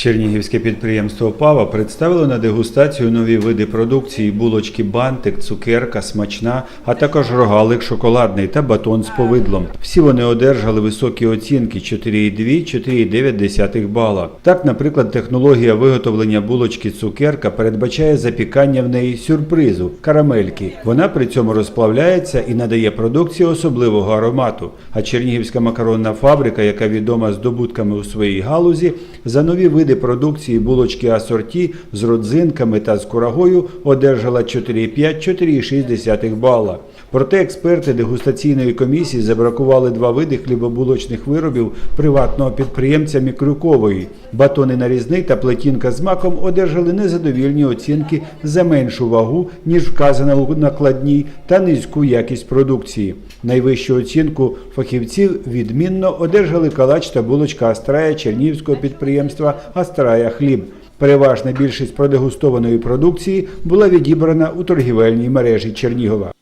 Чернігівське підприємство Пава представило на дегустацію нові види продукції булочки бантик, цукерка, смачна, а також рогалик шоколадний та батон з повидлом. Всі вони одержали високі оцінки 4,2-4,9 бала. Так, наприклад, технологія виготовлення булочки цукерка передбачає запікання в неї сюрпризу карамельки. Вона при цьому розплавляється і надає продукції особливого аромату. А Чернігівська макаронна фабрика, яка відома здобутками у своїй галузі, за нові види продукції булочки асорті з родзинками та з курагою одержала 4,5-4,6 бала. Проте експерти дегустаційної комісії забракували два види хлібобулочних виробів приватного підприємця Мікрюкової. Батони нарізний та плетінка з маком одержали незадовільні оцінки за меншу вагу, ніж вказано у накладній, та низьку якість продукції. Найвищу оцінку фахівців відмінно одержали калач та булочка Астрая чернівського підприємства а старая хліб. Переважна більшість продегустованої продукції була відібрана у торгівельній мережі Чернігова.